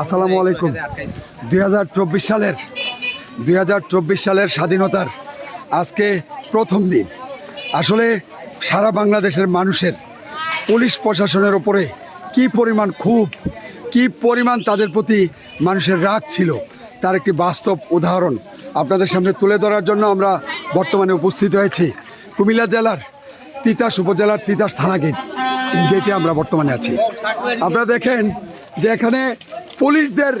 আসসালামু আলাইকুম। দুই হাজার চব্বিশ সালের দুই হাজার চব্বিশ সালের স্বাধীনতার আজকে প্রথম দিন। আসলে সারা বাংলাদেশের মানুষের পুলিশ প্রশাসনের ওপরে কি পরিমাণ খুব কি পরিমাণ তাদের প্রতি মানুষের রাগ ছিল তার একটি বাস্তব উদাহরণ আপনাদের সামনে তুলে ধরার জন্য আমরা বর্তমানে উপস্থিত হয়েছি। কুমিল্লা জেলার তিতাস উপজেলার তিতাস থানা গেট গেটে আমরা বর্তমানে আছি। আপনারা দেখেন যে এখানে পুলিশদের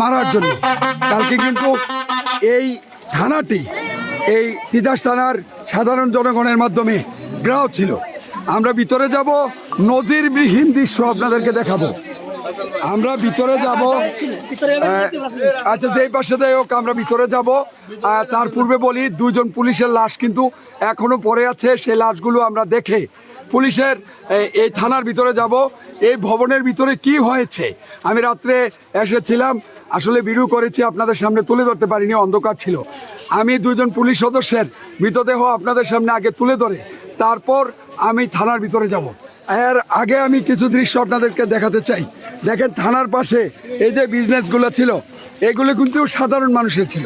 মারার জন্য। কালকে কিন্তু এই থানাটি, এই তিতাস থানার সাধারণ জনগণের মাধ্যমে গ্রাহ ছিল। আমরা ভিতরে যাব, নদীর বিহীন দৃশ্য আপনাদেরকে দেখাবো। আমরা ভিতরে যাব। আচ্ছা যেই পাশে দেয় হোক আমরা ভিতরে যাব। তার পূর্বে বলি দুইজন পুলিশের লাশ কিন্তু এখনও পড়ে আছে। সেই লাশগুলো আমরা দেখে পুলিশের এই- থানার ভিতরে যাব। এই ভবনের ভিতরে কি হয়েছে? আমি রাত্রে এসেছিলাম। আসলে ভিডিও করেছি আপনাদের সামনে তুলে ধরতে পারিনি অন্ধকার ছিল। আমি দুজন পুলিশ সদস্যের মৃতদেহ আপনাদের সামনে আগে তুলে ধরে তারপর আমি থানার ভিতরে যাব। এর আগে আমি কিছু দৃশ্য আপনাদেরকে দেখাতে চাই। দেখেন থানার পাশে এই যে বিজনেসগুলো ছিল এগুলো কিন্তু সাধারণ মানুষের ছিল।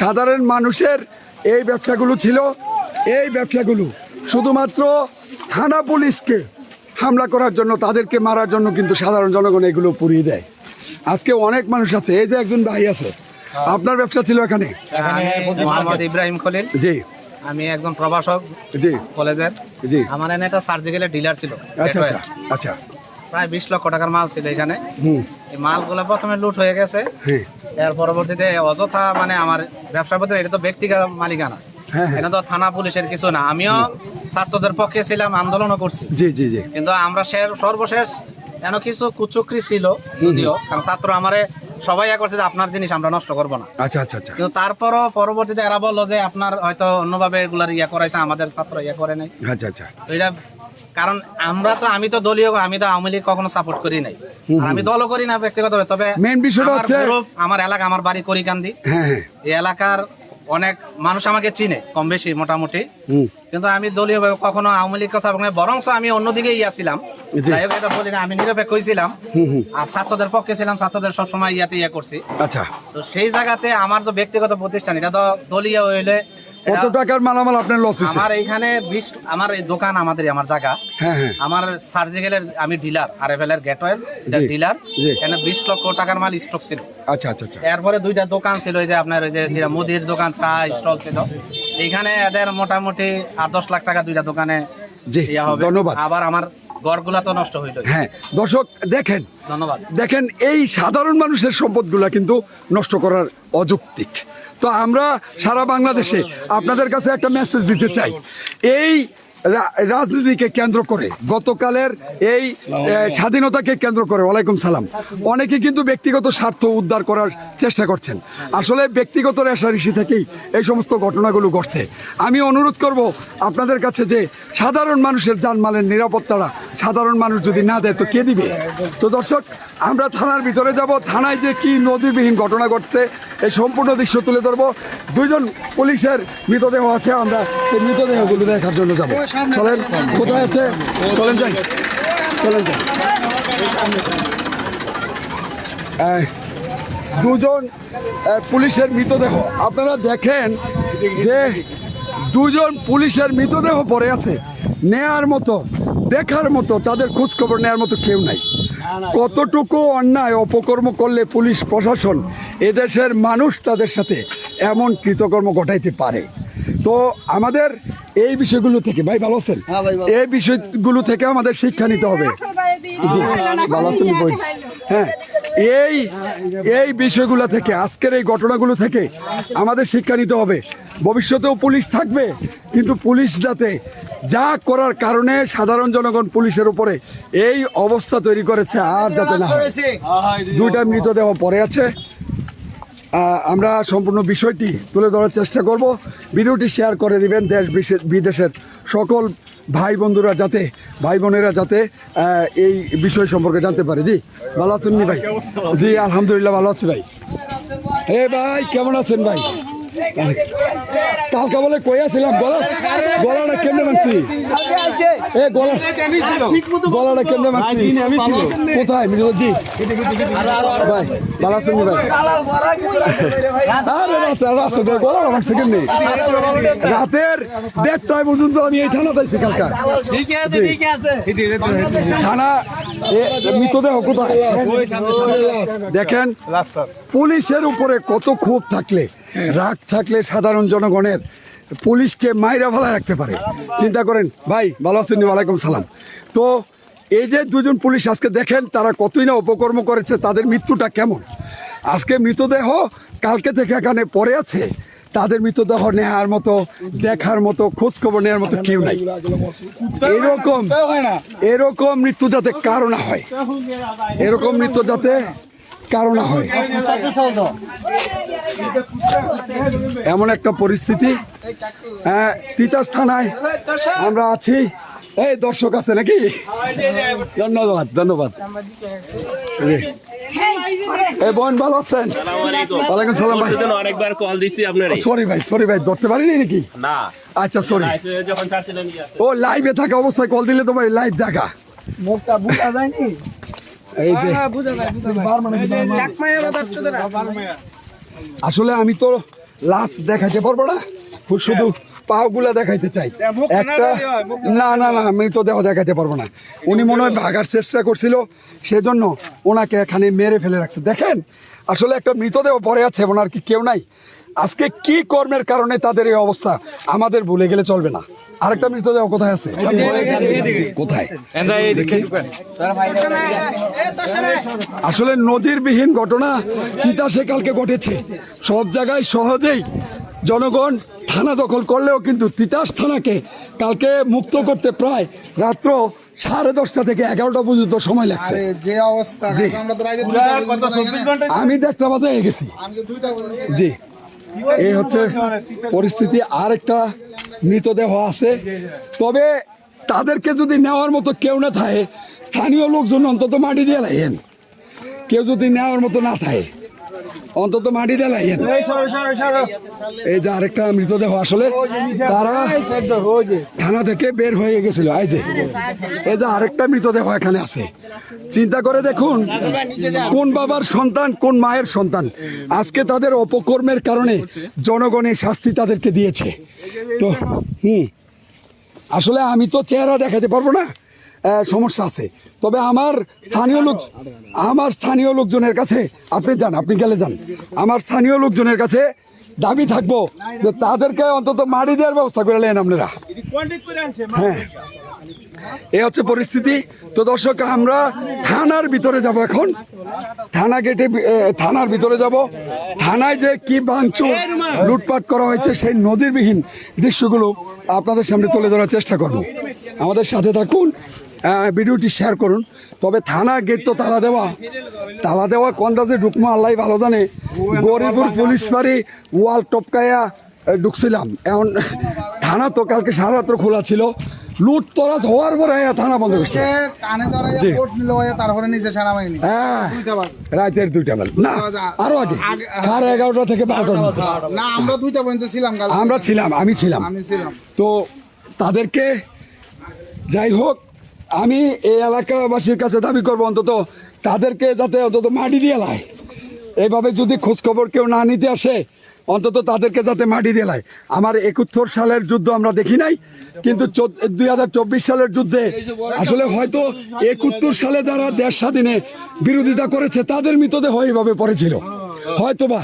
সাধারণ মানুষের এই ব্যবসাগুলো ছিল। এই ব্যবসাগুলো শুধুমাত্র থানা পুলিশকে হামলা করার জন্য তাদেরকে মারার জন্য কিন্তু সাধারণ জনগণ এগুলো পুড়িয়ে দেয়। আজকে অনেক মানুষ আছে। এই যে একজন ভাই আছে আপনার ব্যবসা ছিল এখানে মোহাম্মদ ইব্রাহিম খলিল। জি। আমি একজন প্রভাষক জি। কলেজের। জি। আমার এনে একটা সার্জিক্যালের ডিলার ছিল। আচ্ছা আচ্ছা আচ্ছা। প্রায় বিশ লক্ষ টাকার মাল ছিল এখানে। হুম। এই মালগুলো প্রথমে লুট হয়ে গেছে। এর পরবর্তীতে অযথা মানে আমার ব্যবসার প্রতি এটা তো ব্যক্তিগত মালিকানা। হ্যাঁ, হ্যাঁ। এটা তো থানা পুলিশের কিছু না। আমিও ছাত্রদের পক্ষে ছিলাম আন্দোলনও করছি। জি জি জি। কিন্তু আমরা সর্বশেষ যেন কিছু কুচক্রি ছিল যদিও কারণ ছাত্র আমারে সবাই এক করছে যে আপনার জিনিস আমরা নষ্ট করব না। আচ্ছা আচ্ছা আচ্ছা। কিন্তু তারপরও পরবর্তীতে এরা বলল যে আপনার হয়তো অন্যভাবে এগুলার ইয়া করাইছে আমাদের ছাত্র ইয়া করে নাই। আচ্ছা আচ্ছা। তো এটা কারণ আমরা তো আমি তো দলীয় আমি তো আওয়ামী লীগ কখনো সাপোর্ট করি নাই। আর আমি দল করি না ব্যক্তিগতভাবে তবে Main বিষয়টা আমার হচ্ছে- আমার এলাকা আমার বাড়ি করিকান্দি। হ্যাঁ হ্যাঁ। এই এলাকার অনেক মানুষ আমাকে চিনে কম বেশি মোটামুটি। কিন্তু আমি দলীয়ভাবে কখনো আওয়ামী লীগ কথা বরং। আমি অন্যদিকে ইয়া জি। যাই হোক এটা বলি না আমি নিরপেক্ষ ছিলাম হুম হুম। আর ছাত্রদের পক্ষে ছিলাম ছাত্রদের সবসময় ইয়াতে ইয়ে করছি। আচ্ছা। তো সেই জায়গাতে আমার তো ব্যক্তিগত প্রতিষ্ঠান এটা তো দলীয় হইলে কত টাকার মালামাল আপনার লস হয়েছে আমার এইখানে বিশ আমার এই দোকান আমাদের আমার জায়গা। হ্যাঁ হ্যাঁ। আমার সার্জিক্যালের আমি ডিলার আর এফ এর গেট অয়েল ডিলার এখানে বিশ লক্ষ টাকার মাল স্টক ছিল। আচ্ছা আচ্ছা আচ্ছা। এরপরে দুইটা দোকান ছিল ওই যে আপনার ওই যে মুদির দোকান চা স্টল ছিল। এইখানে এদের মোটামুটি আট দশ লাখ টাকা দুইটা দোকানে জি, ধন্যবাদ। আবার আমার তো নষ্ট হইল। হ্যাঁ দর্শক দেখেন ধন্যবাদ। দেখেন এই সাধারণ মানুষের সম্পদগুলা কিন্তু নষ্ট করার অযৌক্তিক। তো আমরা সারা বাংলাদেশে আপনাদের কাছে একটা মেসেজ দিতে চাই। এই রাজনীতিকে কেন্দ্র করে গতকালের এই স্বাধীনতাকে কেন্দ্র করে, ওয়ালাইকুম সালাম, অনেকে কিন্তু ব্যক্তিগত স্বার্থ উদ্ধার করার চেষ্টা করছেন। আসলে ব্যক্তিগত রেশারেশি থেকেই এই সমস্ত ঘটনাগুলো ঘটছে। আমি অনুরোধ করব আপনাদের কাছে যে সাধারণ মানুষের জানমালের নিরাপত্তাটা সাধারণ মানুষ যদি না দেয় তো কে দিবে? তো দর্শক, আমরা থানার ভিতরে যাব। থানায় যে কি নদীবিহীন ঘটনা ঘটছে এই সম্পূর্ণ দৃশ্য তুলে ধরবো। দুইজন পুলিশের মৃতদেহ আছে, আমরা সেই মৃতদেহগুলো দেখার জন্য যাব। চলেন, কোথায় আছে? চলেন যাই। চলেন যাই। দুজন পুলিশের মৃতদেহ। আপনারা দেখেন যে দুজন পুলিশের মৃতদেহ পড়ে আছে। নেয়ার মতো, দেখার মতো, তাদের খোঁজখবর নেওয়ার মতো কেউ নাই। কতটুকু অন্যায় অপকর্ম করলে পুলিশ প্রশাসন এদেশের মানুষ তাদের সাথে এমন কৃতকর্ম ঘটাইতে পারে তো আমাদের এই বিষয়গুলো থেকে ভাই ভালো আছেন এই বিষয়গুলো থেকে আমাদের শিক্ষা নিতে হবে হ্যাঁ এই এই বিষয়গুলো থেকে, আজকের এই ঘটনাগুলো থেকে আমাদের শিক্ষা নিতে হবে। ভবিষ্যতেও পুলিশ থাকবে, কিন্তু পুলিশ যাতে যা করার কারণে সাধারণ জনগণ পুলিশের উপরে এই অবস্থা তৈরি করেছে, আর যাতে না দুইটা মৃতদেহ পড়ে আছে। আমরা সম্পূর্ণ বিষয়টি তুলে ধরার চেষ্টা করব। ভিডিওটি শেয়ার করে দিবেন দেশ বিদেশের সকল ভাই বন্ধুরা যাতে ভাই বোনেরা যাতে এই বিষয় সম্পর্কে জানতে পারে। জি ভালো আছেন নি ভাই? জি আলহামদুলিল্লাহ ভালো আছি ভাই। হে ভাই কেমন আছেন ভাই? কালকে বলে কইয়াছিলাম গলা গলাটা কেমনে মানছি এ গলা গলাটা কেমনে মানছি কোথায়? মিজুজি ভাই ভালো আছেন ভাই? আরে রাতে রাতে গলা মানছে কেমনে? রাতের দেড়টায় পর্যন্ত আমি এই থানাতে আছি কালকা। থানা এ, মৃতদেহ কোথায়? দেখেন, পুলিশের উপরে কত ক্ষোভ থাকলে, রাগ থাকলে সাধারণ জনগণের, পুলিশকে মাইরা ভালা রাখতে পারে। চিন্তা করেন, ভাই, ভালো আছেন ওয়ালাইকুম সালাম। তো, এই যে দুজন পুলিশ আজকে দেখেন, তারা কতই না অপকর্ম করেছে, তাদের মৃত্যুটা কেমন? আজকে মৃতদেহ কালকে থেকে এখানে পড়ে আছে তাদের মৃতদেহ নেওয়ার মতো, দেখার মতো খোঁজ খবর নেওয়ার মতো কেউ নাই। এরকম এরকম মৃত্যু যাতে কারও না হয়। এরকম মৃত্যু যাতে কারও না হয়। এমন একটা পরিস্থিতি। হ্যাঁ তিতাস থানায় আমরা আছি। এই দর্শক আছে নাকি? ধন্যবাদ ধন্যবাদ। এই বোন ভালো আছেন? ওয়ালাইকুম সালাম ভাই। অনেকবার কল দিছি আপনার। সরি ভাই সরি ভাই ধরতে পারিনি নাকি? না। আচ্ছা সরি। ও লাইভে থাকা অবস্থায় কল দিলে তো ভাই লাইভ জায়গা মুখটা বুঝা যায়নি? এই যে আসলে আমি তো লাস্ট দেখাইতে পারব না। শুধু পাগুলা দেখাইতে চাই। একটা না না না আমি তো দেহ দেখাইতে পারব না। উনি মনে হয় ভাগার চেষ্টা করছিল সেজন্য ওনাকে এখানে মেরে ফেলে রাখছে। দেখেন আসলে একটা মৃতদেহ পরে আছে ওনার কি কেউ নাই। আজকে কি কর্মের কারণে তাদের এই অবস্থা? আমাদের ভুলে গেলে চলবে না। আরেকটা মৃতদেহ কোথায় আছে? কোথায়? আসলে নজিরবিহীন ঘটনা তিতাসে কালকে ঘটেছে। সব জায়গায় সহজেই জনগণ থানা দখল করলেও কিন্তু তিতাস থানাকে কালকে মুক্ত করতে প্রায় রাত্র সাড়ে দশটা থেকে এগারোটা পর্যন্ত সময় লাগছে। আরে যে অবস্থা আমি দেখতে বাদে গেছি। জি। এই হচ্ছে পরিস্থিতি আর একটা মৃতদেহ আছে। তবে তাদেরকে যদি নেওয়ার মতো কেউ না থাকে স্থানীয় লোকজন অন্তত মাটি দিয়ে লাইয়েন কেউ যদি নেওয়ার মতো না থাকে অন্তত মাটি দিয়ে লাইয়েন। এই যে আরেকটা মৃতদেহ আসলে তারা থানা থেকে বের হয়ে গেছিল এই যে। এই যে আরেকটা মৃতদেহ এখানে আছে। চিন্তা করে দেখুন কোন বাবার সন্তান কোন মায়ের সন্তান। আজকে তাদের অপকর্মের কারণে জনগণের শাস্তি তাদেরকে দিয়েছে। তো হুম। আসলে আমি তো চেহারা দেখাতে পারব না। সমস্যা আছে। তবে আমার স্থানীয় লোক আমার স্থানীয় লোকজনের কাছে আপনি যান, আপনি গেলে যান। আমার স্থানীয় লোকজনের কাছে দাবি থাকব যে তাদেরকে অন্তত মারি দেওয়ার ব্যবস্থা করে নেন আপনারা। হ্যাঁ। এ হচ্ছে পরিস্থিতি। তো দর্শক, আমরা থানার ভিতরে যাব এখন। থানা গেটে থানার ভিতরে যাব। থানায় যে কি ভাঙচুর, লুটপাট করা হয়েছে, সেই নদীরবিহীন দৃশ্যগুলো আপনাদের সামনে তুলে ধরার চেষ্টা করব। আমাদের সাথে থাকুন। ভিডিওটি শেয়ার করুন। তবে থানা গেট তো তালা দেওয়া। তালা দেওয়া কন্দাজে ঢুকমো আল্লাহ ভালো জানে। গরিপুর পুলিশ বাড়ি ওয়াল টপকায়া ঢুকছিলাম। এখন থানা তো কালকে সারা রাত্র খোলা ছিল। লুট তরাজ হওয়ার পরে থানা বন্ধ করছে। হ্যাঁ। রাতের দুইটা বেলা না আরও আগে। সাড়ে এগারোটা থেকে মধ্যে। না আমরা দুইটা পর্যন্ত ছিলাম আমরা ছিলাম আমি ছিলাম। আমি ছিলাম। তো তাদেরকে যাই হোক আমি এই এলাকাবাসীর কাছে দাবি করব অন্তত তাদেরকে যাতে অন্তত মাটি দিয়ে লায়। এইভাবে যদি খোঁজখবর কেউ না নিতে আসে, অন্তত তাদেরকে যাতে মাটি দিয়ে লায়। আমার একুত্তর সালের যুদ্ধ আমরা দেখি নাই, কিন্তু দুই হাজার চব্বিশ সালের যুদ্ধে আসলে হয়তো একুত্তর সালে যারা দেশ স্বাধীনে বিরোধিতা করেছে, তাদের মৃতদেহ এইভাবে পড়েছিল। হয়তোবা।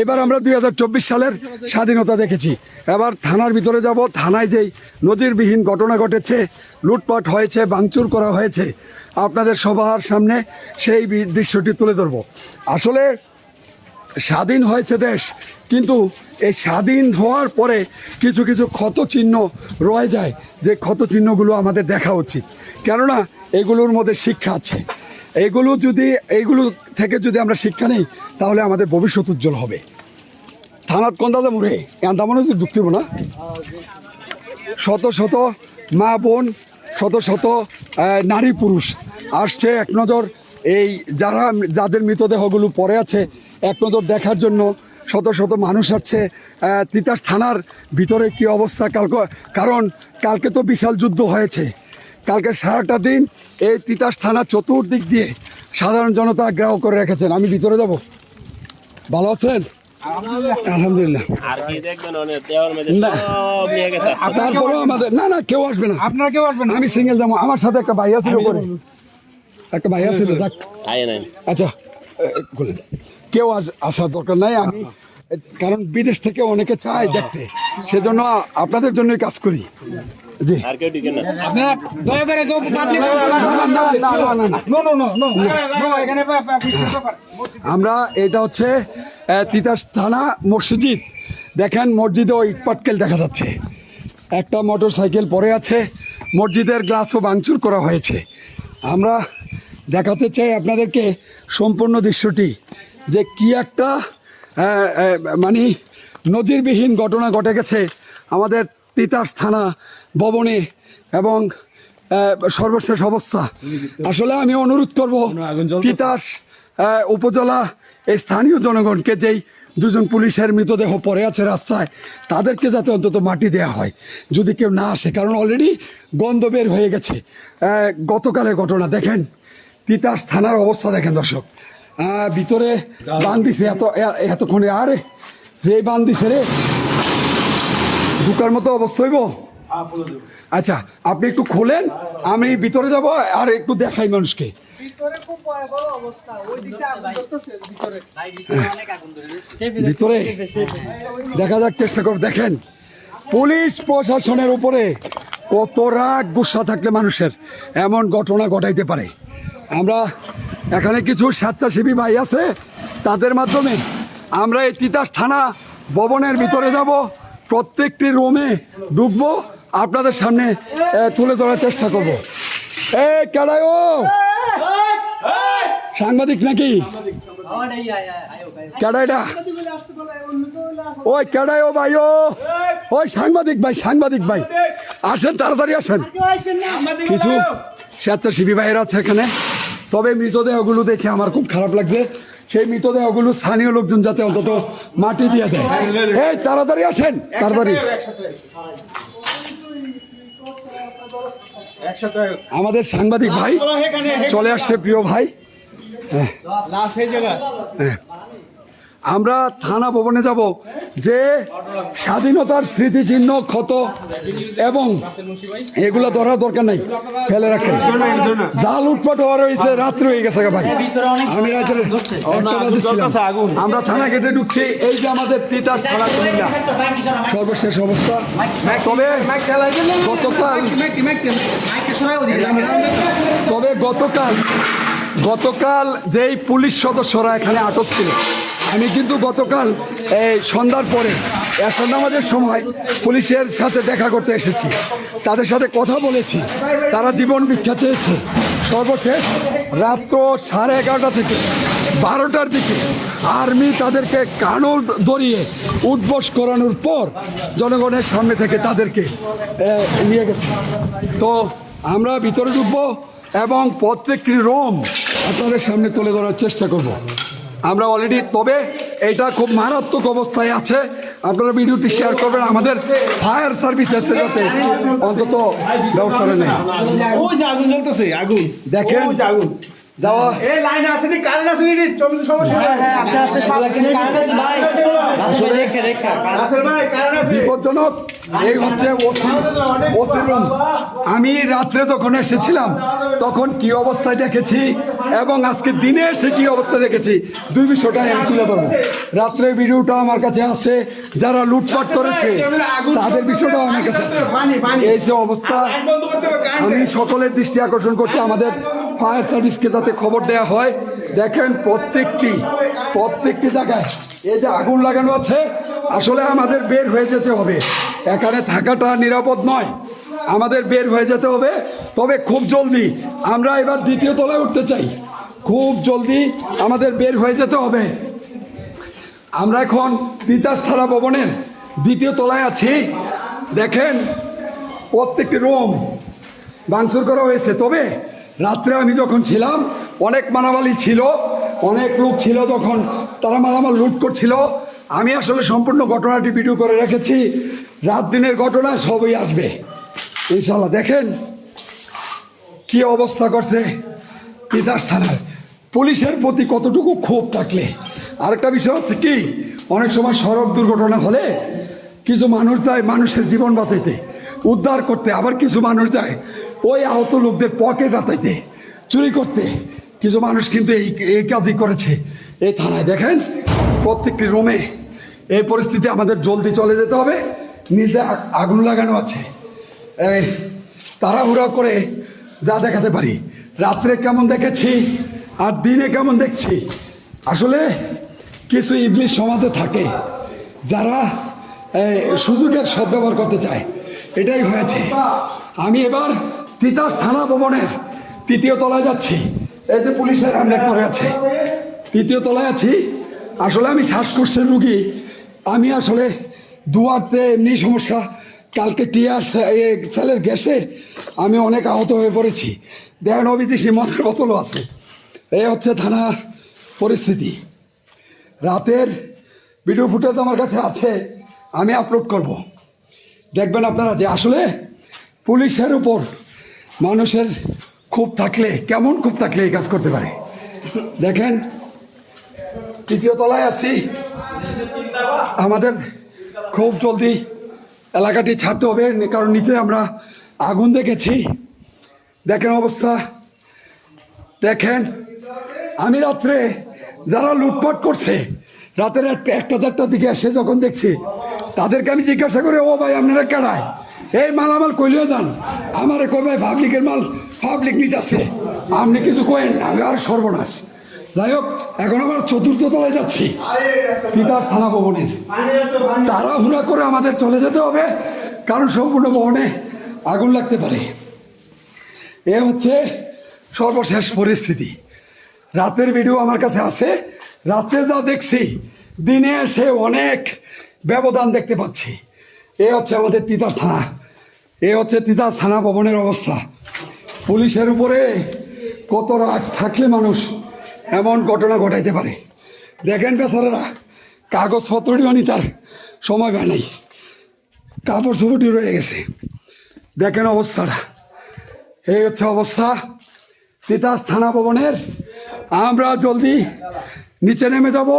এবার আমরা দু হাজার চব্বিশ সালের স্বাধীনতা দেখেছি। এবার থানার ভিতরে যাব, থানায় যেই নজিরবিহীন ঘটনা ঘটেছে, লুটপাট হয়েছে, ভাঙচুর করা হয়েছে, আপনাদের সবার সামনে সেই দৃশ্যটি তুলে ধরবো। আসলে স্বাধীন হয়েছে দেশ, কিন্তু এই স্বাধীন হওয়ার পরে কিছু কিছু ক্ষত চিহ্ন রয়ে যায়। যে ক্ষত চিহ্নগুলো আমাদের দেখা উচিত। কেননা এগুলোর মধ্যে শিক্ষা আছে। এগুলো যদি এইগুলো থেকে যদি আমরা শিক্ষা নেই, তাহলে আমাদের ভবিষ্যৎ উজ্জ্বল হবে। থানাত কন্দাদা মুড়ে? এন্দামনে যদি ঢুকতে না? শত শত মা বোন, শত শত নারী পুরুষ আসছে এক নজর। এই যারা যাদের মৃতদেহগুলো পড়ে আছে, এক নজর দেখার জন্য শত শত মানুষ আসছে। তিতাস থানার ভিতরে কি অবস্থা? কালকে, কারণ কালকে তো বিশাল যুদ্ধ হয়েছে। কালকে সারাটা দিন এই তিতাস থানা চতুর্দিক দিয়ে সাধারণ জনতা গ্রাহ করে রেখেছেন। আমি ভিতরে যাব। ভালো আছেন? আলহামদুলিল্লাহ। আর কি দেখবেন অনেক দেওয়ার মধ্যে না। তারপরেও আমাদের না না কেউ আসবে না। আপনারা কেউ আসবেন আমি সিঙ্গেল যাব। আমার সাথে একটা ভাইয়া ছিল করে একটা ভাইয়া ছিল যাক। আচ্ছা কেউ আস- আসার দরকার নাই। আমি কারণ বিদেশ থেকে অনেকে চায় দেখতে। সেজন্য আপনাদের জন্যই কাজ করি। জি আর কেউ টিকে না আপনারা দয়া করে কেউ পাবলিক না, না, না, না, না, না, না। No no no no no এখানে আমরা এটা হচ্ছে তিতাস থানা মসজিদ দেখেন মসজিদে ওই ইটপাটকেল দেখা যাচ্ছে একটা মোটর সাইকেল পড়ে আছে মসজিদের গ্লাসও ভাঙচুর করা হয়েছে আমরা দেখাতে চাই আপনাদেরকে সম্পূর্ণ দৃশ্যটি যে কি একটা মানে নজিরবিহীন ঘটনা ঘটে গেছে আমাদের তিতাস থানা ভবনে এবং সর্বশেষ অবস্থা। আসলে আমি অনুরোধ করব তিতাস উপজেলা এই স্থানীয় জনগণকে যেই দুজন পুলিশের মৃতদেহ পড়ে আছে রাস্তায় তাদেরকে যাতে অন্তত মাটি দেওয়া হয় যদি কেউ না আসে। কারণ অলরেডি গন্ধ বের হয়ে গেছে। গতকালের ঘটনা দেখেন তিতাস থানার অবস্থা দেখেন দর্শক। ভিতরে বান দিছে এত এতক্ষণে আরে যে বান দিছে রে ঢুকার মতো অবস্থা হইব? আচ্ছা আপনি একটু খোলেন আমি ভিতরে যাব আর একটু দেখাই মানুষকে। ভিতরে খুব ভয়াবহ অবস্থা ওই দিকটা আগুন ধরতেছে ভিতরে। ভিতরে দেখা যাক চেষ্টা করব দেখেন। পুলিশ প্রশাসনের উপরে কত রাগ গুসা থাকলে মানুষের এমন ঘটনা ঘটাইতে পারে। আমরা এখানে কিছু স্বেচ্ছাসেবী ভাই আছে তাদের মাধ্যমে আমরা এই তিতাস থানা ভবনের ভিতরে যাব প্রত্যেকটি রুমে ঢুকবো আপনাদের সামনে তুলে ধরার চেষ্টা করব। ও? সাংবাদিক নাকি? ওই কেডাই ও ভাই, ও। ওই সাংবাদিক ভাই সাংবাদিক ভাই। আসেন, তাড়াতাড়ি আসেন। কিছু স্বেচ্ছাসেবী ভাইয়ের আছে এখানে। তবে মৃতদেহগুলো দেখে আমার খুব খারাপ লাগছে। সেই মৃতদেহগুলো স্থানীয় লোকজন যাতে অন্তত মাটি দিয়ে দেয়। এই, তাড়াতাড়ি আসেন, তাড়াতাড়ি। আমাদের সাংবাদিক ভাই চলে আসছে প্রিয় ভাই। হ্যাঁ। আমরা থানা ভবনে যাব যে স্বাধীনতার স্মৃতিচিহ্ন ক্ষত এবং এগুলো ধরার দরকার নাই। ফেলে রাখেন। যা লুটপাট হওয়া রয়েছে, রাত্রি হয়ে গেছে ভাই। আমি রাতের আমরা থানা গেটে ঢুকছি, এই যে আমাদের তিতাস থানা কুমিল্লা। সর্বশেষ অবস্থা। তবে গতকাল তবে গতকাল গতকাল যেই পুলিশ সদস্যরা এখানে আটক ছিল আমি কিন্তু গতকাল, এই সন্ধ্যার পরে এসন নামাজের সময় পুলিশের সাথে দেখা করতে এসেছি। তাদের সাথে কথা বলেছি। তারা জীবন ভিক্ষা চেয়েছে। সর্বশেষ রাত্র সাড়ে এগারোটা থেকে বারোটার দিকে আর্মি তাদেরকে কানো ধরিয়ে উদ্বোস করানোর পর জনগণের সামনে থেকে তাদেরকে নিয়ে গেছে। তো আমরা ভিতরে ঢুকবো এবং প্রত্যেকটি রোম আপনাদের সামনে তুলে ধরার চেষ্টা করব। আমরা অলরেডি তবে এটা খুব মারাত্মক অবস্থায় আছে। আপনারা ভিডিওটি শেয়ার করবেন আমাদের ফায়ার সার্ভিস এসে যাতে অন্তত ব্যবস্থা নেই দেখেন আগুন। জ্বলতেছে আগুন দেখেন যাওয়া লাইন আছে নি কারেন্ট আছে নি চলতে সমস্যা রাসেল ভাই কারেন্ট আছে বিপজ্জনক। এই হচ্ছে ওসি ওসি রুম আমি রাত্রে যখন এসেছিলাম তখন কি অবস্থায় দেখেছি এবং আজকে দিনে এসে কি অবস্থা দেখেছি দুই বিষয়টাই আমি তুলে ধরবো। রাত্রে ভিডিওটা আমার কাছে আছে যারা লুটপাট করেছে তাদের বিষয়টাও আমার কাছে আছে। এই যে অবস্থা আমি সকলের দৃষ্টি আকর্ষণ করছি আমাদের ফায়ার সার্ভিসকে যাতে খবর দেওয়া হয়। দেখেন প্রত্যেকটি প্রত্যেকটি জায়গায় এই যে আগুন লাগানো আছে, আসলে আমাদের বের হয়ে যেতে হবে। এখানে থাকাটা নিরাপদ নয়। আমাদের বের হয়ে যেতে হবে। তবে খুব জলদি, আমরা এবার দ্বিতীয় তলায় উঠতে চাই। খুব জলদি আমাদের বের হয়ে যেতে হবে। আমরা এখন তিতাস থানা ভবনের দ্বিতীয় তলায় আছি। দেখেন, প্রত্যেকটি রুম ভাঙচুর করা হয়েছে। তবে রাত্রে আমি যখন ছিলাম, অনেক মালামালি ছিল, অনেক লোক ছিল যখন তারা মালামাল লুট করছিল। আমি আসলে সম্পূর্ণ ঘটনাটি ভিডিও করে রেখেছি। রাত দিনের ঘটনা সবই আসবে। ইনশাল্লাহ দেখেন কি অবস্থা করছে তিতাস থানার। পুলিশের প্রতি কতটুকু ক্ষোভ থাকলে? আরেকটা বিষয় হচ্ছে কি, অনেক সময় সড়ক দুর্ঘটনা হলে কিছু মানুষ যায় মানুষের জীবন বাঁচাইতে, উদ্ধার করতে, আবার কিছু মানুষ যায় ওই আহত লোকদের পকেট হাতাইতে চুরি করতে। কিছু মানুষ কিন্তু এই এই কাজই করেছে। এই থানায় দেখেন, প্রত্যেকটি রুমে এই পরিস্থিতি আমাদের জলদি চলে যেতে হবে। নিজে আগুন লাগানো আছে। এই তাড়াহুড়া করে যা দেখাতে পারি। রাত্রে কেমন দেখেছি আর দিনে কেমন দেখছি? আসলে কিছু ইংলিশ সমাজে থাকে যারা সুযোগের সদ্ব্যবহার করতে চায়। এটাই হয়েছে। আমি এবার তিতাস থানা ভবনের তৃতীয় তলায় যাচ্ছি। এই যে পুলিশের হ্যামলেট পরে আছে। তৃতীয় তলায় আছি। আসলে আমি শ্বাসকষ্টের রুগী। আমি আসলে দুয়ারতে এমনি সমস্যা। কালকে টিয়ার সেলের গ্যাসে আমি অনেক আহত হয়ে পড়েছি। দেখেন অবিদেশি মদের বোতলও আছে। এই হচ্ছে থানার পরিস্থিতি। রাতের ভিডিও ফুটেজ আমার কাছে আছে। আমি আপলোড করব। দেখবেন আপনারা যে আসলে পুলিশের উপর মানুষের খুব থাকলে, কেমন খুব থাকলে এই কাজ করতে পারে? দেখেন, তৃতীয় তলায় আছি। আমাদের খুব জলদি এলাকাটি ছাড়তে হবে, কারণ নিচে আমরা আগুন দেখেছি। দেখেন অবস্থা। দেখেন, আমি রাত্রে যারা লুটপাট করছে, রাতের এক- একটা দেড়টার দিকে এসে যখন দেখছি, তাদেরকে আমি জিজ্ঞাসা করে, ও ভাই, আপনারা কেডায় এই মালামাল কইলেও যান। আমার ভাই পাবলিকের মাল পাবলিক নিতেছে। আপনি কিছু কয়েন আমি আর সর্বনাশ। যাই হোক, এখন আমার চতুর্থ তলায় যাচ্ছি। তিতাস থানা ভবনের। তাড়াহুড়া করে আমাদের চলে যেতে হবে, কারণ সম্পূর্ণ ভবনে আগুন লাগতে পারে। এ হচ্ছে সর্বশেষ পরিস্থিতি। রাতের ভিডিও আমার কাছে আছে। রাতে যা দেখছি, দিনে এসে অনেক ব্যবধান দেখতে পাচ্ছি। এ হচ্ছে আমাদের তিতাস থানা। এ হচ্ছে তিতাস থানা ভবনের অবস্থা। পুলিশের উপরে কত রাগ থাকলে মানুষ এমন ঘটনা ঘটাইতে পারে। দেখেন বেচারারা কাগজপত্রটিও নি তার সময় হয় নাই। কাপড় চোপড়টি রয়ে গেছে। দেখেন অবস্থাটা। এই হচ্ছে অবস্থা তিতাস থানা ভবনের। আমরা জলদি নিচে নেমে যাব,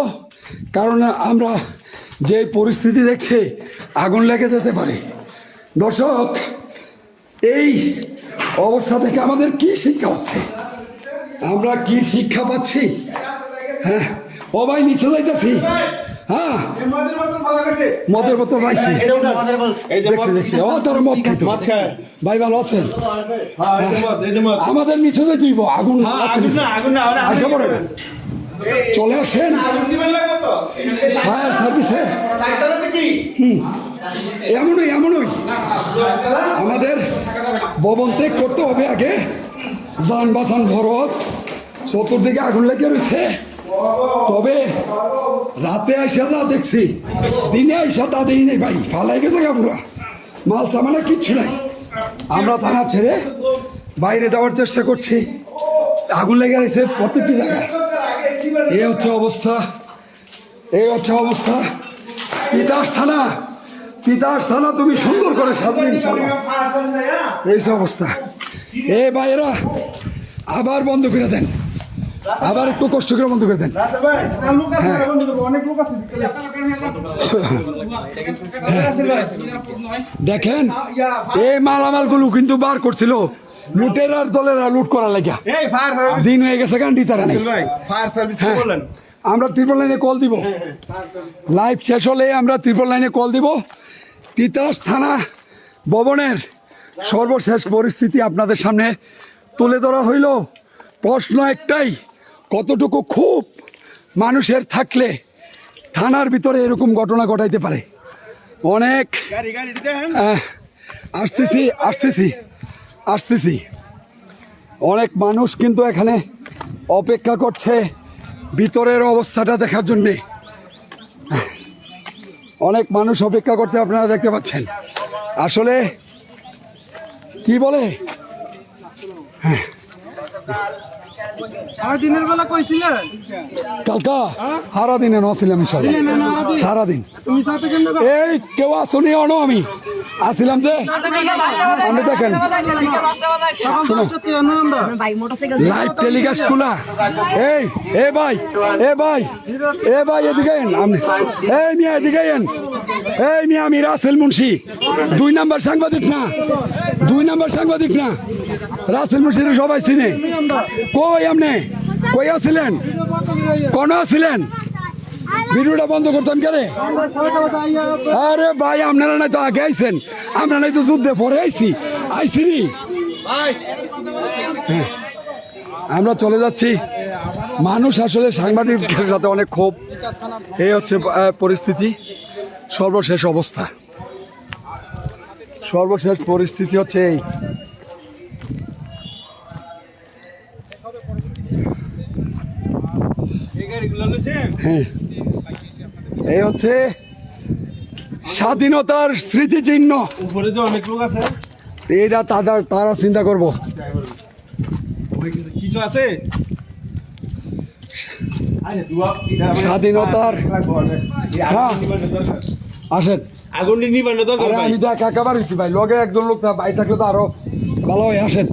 কারণ আমরা যে পরিস্থিতি দেখছে আগুন লেগে যেতে পারে। দর্শক এই অবস্থা থেকে আমাদের কি শিক্ষা হচ্ছে? আমরা কি শিক্ষা পাচ্ছি? হ্যাঁ ও ভাই নিচে যাইতেছি। হ্যাঁ মদের বোতল পাইছি। দেখছি দেখছি। ও তোর মদ খাইতো। মদ ভাই ভালো আছেন? হ্যাঁ আমাদের নিচে যাই আগুন হ্যাঁ, আগুন আসা পড়েন। চলে আসেন। ফায়ার সার্ভিসের এমনই এমনই। আমাদের ভবন ত্যাগ করতে হবে আগে। যান বাসান খরচ। চতুর্দিকে আগুন লেগে রয়েছে। তবে রাতে আইসা যা দেখছি, দিনে আইসা তা দিই নেই ভাই। ফালাই গেছে গা পুরা মাল সামানা কিচ্ছু নাই। আমরা থানা ছেড়ে বাইরে যাওয়ার চেষ্টা করছি। আগুন লেগে রয়েছে প্রত্যেকটি জায়গায়। এই হচ্ছে অবস্থা, এই হচ্ছে অবস্থা। তিতাস থানা তিতাস থানা তুমি সুন্দর করে সাজবে এই অবস্থা। এ ভাইয়েরা, আবার বন্ধ করে দেন। আবার একটু কষ্ট করে বন্ধ করে দেন। আছে দেখেন এই মালামালগুলো কিন্তু বার করছিল। লুটের আর দলেরা লুট করা লাগা। এই ফায়ার সার্ভিস দিন হয়ে গেছে গান্ডি তারা হ্যাঁ। বলেন আমরা ত্রিপল লাইনে কল দিব। লাইভ শেষ হলে আমরা ত্রিপল লাইনে কল দিব। তিতাস থানা ভবনের সর্বশেষ পরিস্থিতি আপনাদের সামনে তুলে ধরা হইল। প্রশ্ন একটাই কতটুকু খুব মানুষের থাকলে থানার ভিতরে এরকম ঘটনা ঘটাইতে পারে? অনেক আসতেছি আসতেছি। আসতেছি। অনেক মানুষ কিন্তু এখানে অপেক্ষা করছে ভিতরের অবস্থাটা দেখার জন্যে। অনেক মানুষ অপেক্ষা করতে আপনারা দেখতে পাচ্ছেন। আসলে কি বলে? হ্যাঁ। নছিলাম সারাদিন। এই কেউ আসুনি অনো আমি। আসিলাম যে? আপনি দেখেন। লাইভ টেলিকাস্ট খোলা। এই, এ ভাই এ ভাই এ ভাই, এদিকে আপনি। এই মিয়া, এদিকে এই মিয়া, আমি রাসেল মুন্সি। দুই নাম্বার সাংবাদিক না। দুই নাম্বার সাংবাদিক না। রাসেল মুন্সির সবাই চিনে। কই আপনি? কই আছিলেন? কোন আছিলেন? ভিডিওটা বন্ধ করতাম কে রে আরে ভাই, আপনারা নাই তো আগে আইছেন। আমরা নাই তো যুদ্ধে পরে আইছি। নি? হ্যাঁ। আমরা চলে যাচ্ছি। মানুষ আসলে সাংবাদিকের সাথে অনেক ক্ষোভ। এই হচ্ছে পরিস্থিতি। সর্বশেষ অবস্থা। সর্বশেষ পরিস্থিতি হচ্ছে এই। হ্যাঁ। এই হচ্ছে স্বাধীনতার স্মৃতিচিহ্ন। উপরে যে অনেক লোক আছে। এটা তারা তারা চিন্তা করব। কিছু আছে? স্বাধীনতার হ্যাঁ। আসেন। আগুন নিবানো দরকার আমি তো একা একাবার ভাই লগে একজন লোক না ভাই থাকলে তো আরও ভালো হয় আসেন।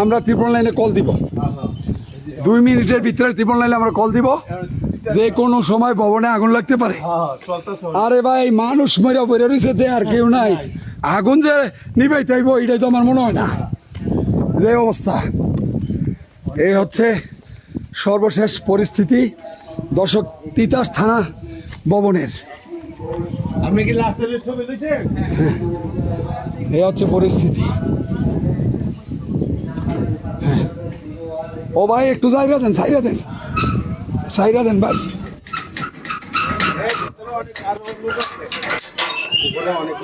আমরা ত্রিপল লাইনে কল দিব। দুই মিনিটের ভিতরে ত্রিপল লাইনে আমরা কল দিব। যে কোনো সময় ভবনে আগুন লাগতে পারে। হ্যাঁ আরে ভাই মানুষ মরে পড়ে রয়েছে দে আর কেউ নাই। আগুন যে নিবাই তাইব এটাই তো আমার মনে হয় না। যে অবস্থা। এই হচ্ছে সর্বশেষ পরিস্থিতি দর্শক তিতাস থানা ভবনের। আপনি কি এই হচ্ছে পরিস্থিতি। হ্যাঁ। ও ভাই একটু সাইরা দেন সাইরা দেন। সাইরা দেন ভাই।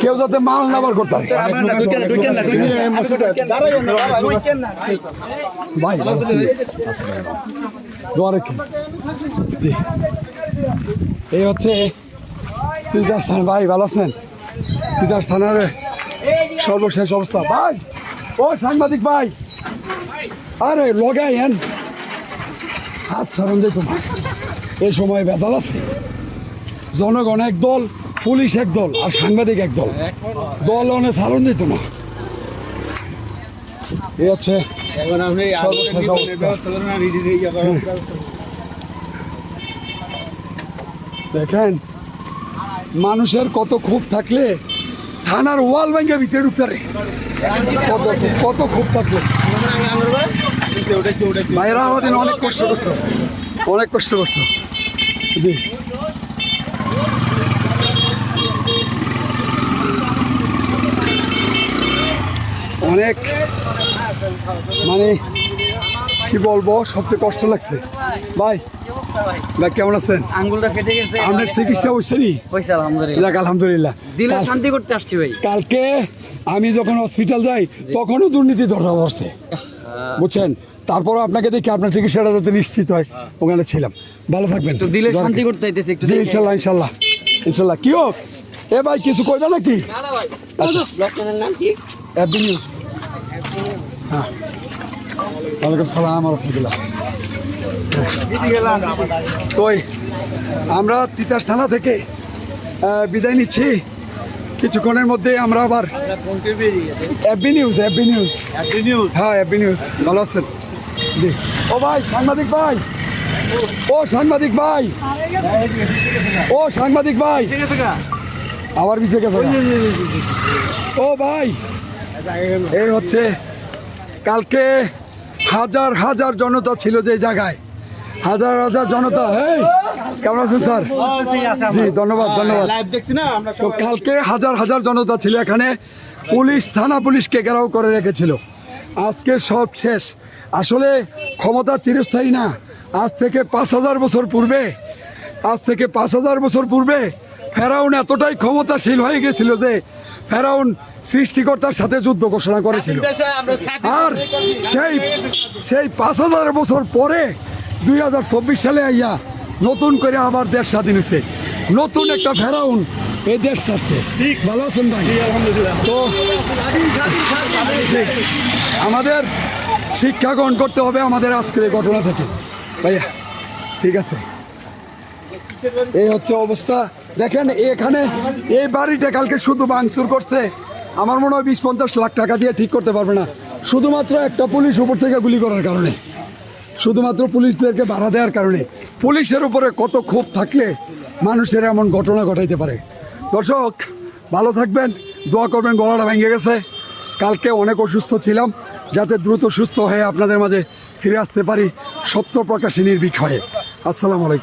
কেউ যাতে মাল নাবার করতে পারে। ভাই জি। এই হচ্ছে তিতাস থানা ভাই ভালো আছেন? তিতাস থানার সর্বশেষ অবস্থা। ভাই ও সাংবাদিক ভাই। আরে লগাইয়েন হাত ছাড়ন যাইতো না এই সময় বেতাল আছে। জনগণ এক দল পুলিশ এক দল আর সাংবাদিক এক দল। দল অনেক ছাড়ন যেত না। এই হচ্ছে দেখেন মানুষের কত ক্ষোভ থাকলে থানার ওয়াল ভেঙে ভিতরে ঢুকতে কত কত ক্ষোভ থাকলে। ভাইরা আমাদের অনেক কষ্ট করছে। অনেক কষ্ট করছে। জি। অনেক মানে কি বলব সবচেয়ে কষ্ট লাগছে। ভাই ভাই কেমন আছেন? আঙ্গুলটা ফেটে গেছে। আপনার চিকিৎসা হচ্ছে নি? হয়েছে আলহামদুলিল্লাহ। যাক আলহামদুলিল্লাহ। দিলে শান্তি করতে আসছি ভাই। কালকে আমি যখন হসপিটাল যাই তখনও দুর্নীতি ধরা বসছে বুঝছেন? তারপর আপনাকে দেখি আপনার চিকিৎসাটা যাতে নিশ্চিত হয় ওখানে ছিলাম। ভালো থাকবেন। তো দিলে শান্তি করতে একটু ইনশাল্লাহ ইনশাল্লাহ। ইনশাল্লাহ। কি হোক? এ ভাই কিছু কইবে নাকি? আচ্ছা। নাম কি? এফবি নিউজ হ্যাঁ। ওয়ালাইকুম সালাম রহমতুল্লাহ। তোই আমরা তিতাস থানা থেকে বিদায় নিচ্ছি। কিছুক্ষণের মধ্যে আমরা আবার এফবি নিউজ এফবি নিউজ হ্যাঁ এফবি নিউজ ভালো আছেন? ও ভাই সাংবাদিক ভাই। ও সাংবাদিক ভাই। ও সাংবাদিক ভাই। আবার পিছিয়ে গেছে ও ভাই এই হচ্ছে কালকে হাজার হাজার জনতা ছিল যে জায়গায়। হাজার হাজার জনতা হ্যাঁ কেমন আছেন স্যার? জি ধন্যবাদ ধন্যবাদ। আমরা তো কালকে হাজার হাজার জনতা ছিল এখানে। পুলিশ থানা পুলিশকে ঘেরাও করে রেখেছিল। আজকে সব শেষ। আসলে ক্ষমতা চিরস্থায়ী না। আজ থেকে পাঁচ হাজার বছর পূর্বে আজ থেকে পাঁচ হাজার বছর পূর্বে ফেরাউন এতটাই ক্ষমতাশীল হয়ে গেছিল যে ফেরাউন সৃষ্টিকর্তার সাথে যুদ্ধ ঘোষণা করেছিল। আর সেই সেই পাঁচ হাজার বছর পরে দুই হাজার চব্বিশ সালে আইয়া নতুন করে আবার দেশ স্বাধীন হয়েছে নতুন একটা ফেরাউন এই দেশ ছাড়ছে। ঠিক। ভালো আছেন ভাই? তো। আমাদের শিক্ষা গ্রহণ করতে হবে আমাদের আজকের এই ঘটনা থেকে। ভাইয়া, ঠিক আছে। এই হচ্ছে অবস্থা। দেখেন, এখানে এই বাড়িটা কালকে শুধু ভাঙচুর করছে। আমার মনে হয় বিশ পঞ্চাশ লাখ টাকা দিয়ে ঠিক করতে পারবে না। শুধুমাত্র একটা পুলিশ উপর থেকে গুলি করার কারণে। শুধুমাত্র পুলিশদেরকে বাধা দেওয়ার কারণে। পুলিশের উপরে কত ক্ষোভ থাকলে মানুষের এমন ঘটনা ঘটাইতে পারে। দর্শক, ভালো থাকবেন, দোয়া করবেন, গলাটা ভেঙে গেছে। কালকে অনেক অসুস্থ ছিলাম। যাতে দ্রুত সুস্থ হয়ে আপনাদের মাঝে ফিরে আসতে পারি সত্য প্রকাশিনীর বিষয়ে। আসসালামু আলাইকুম।